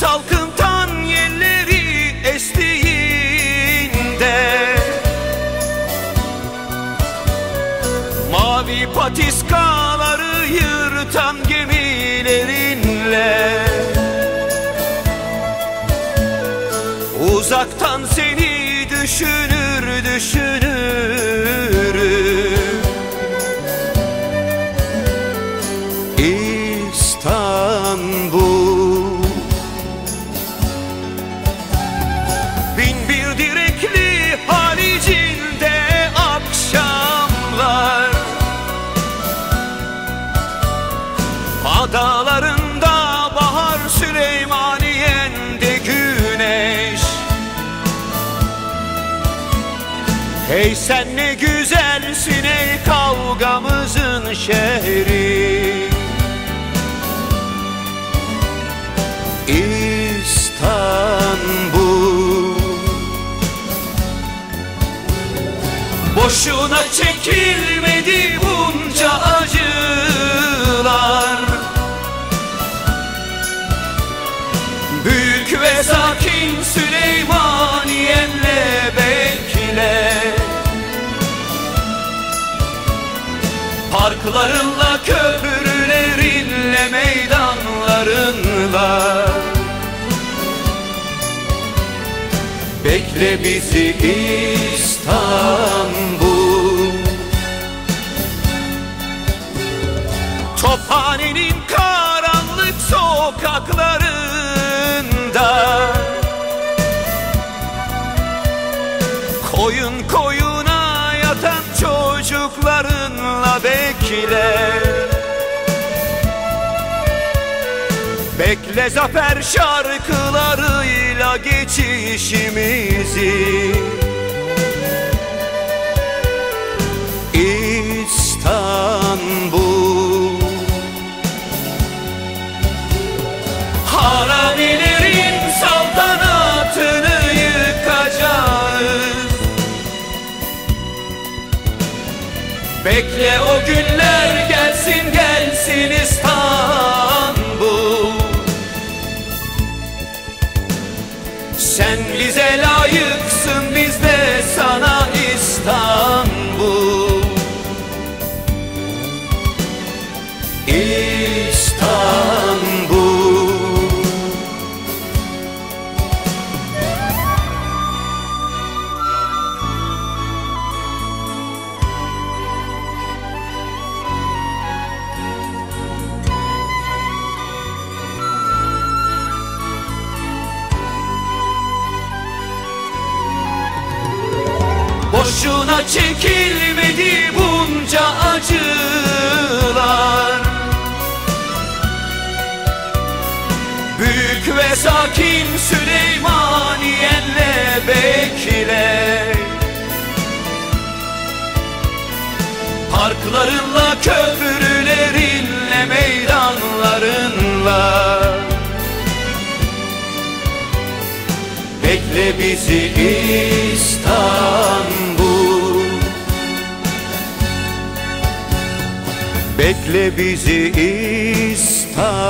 Salkım salkım tan yelleri estiğinde. Mavi patiskaları yırtan gemilerinle. Uzaktan seni düşünür düşünürüm Hey sen ne güzelsin ey kavgamızın şehri. İstanbul. Boşuna çekilmedi bunca Parklarınla, köprülerinle, meydanlarınla. Bekle bizi İstanbul. Tophanenin karanlık sokaklarında bekle Bekle zafer şarkılarıyla geçişimizi Bekle o günler gelsin gelsin İstanbul Boşuna çekilmedi bunca acılar. Büyük ve sakin Süleymaniyenle bekle. Parklarınla, köprülerinle, meydanlarınla. Bekle bizi İstanbul Bekle bizi İstanbul.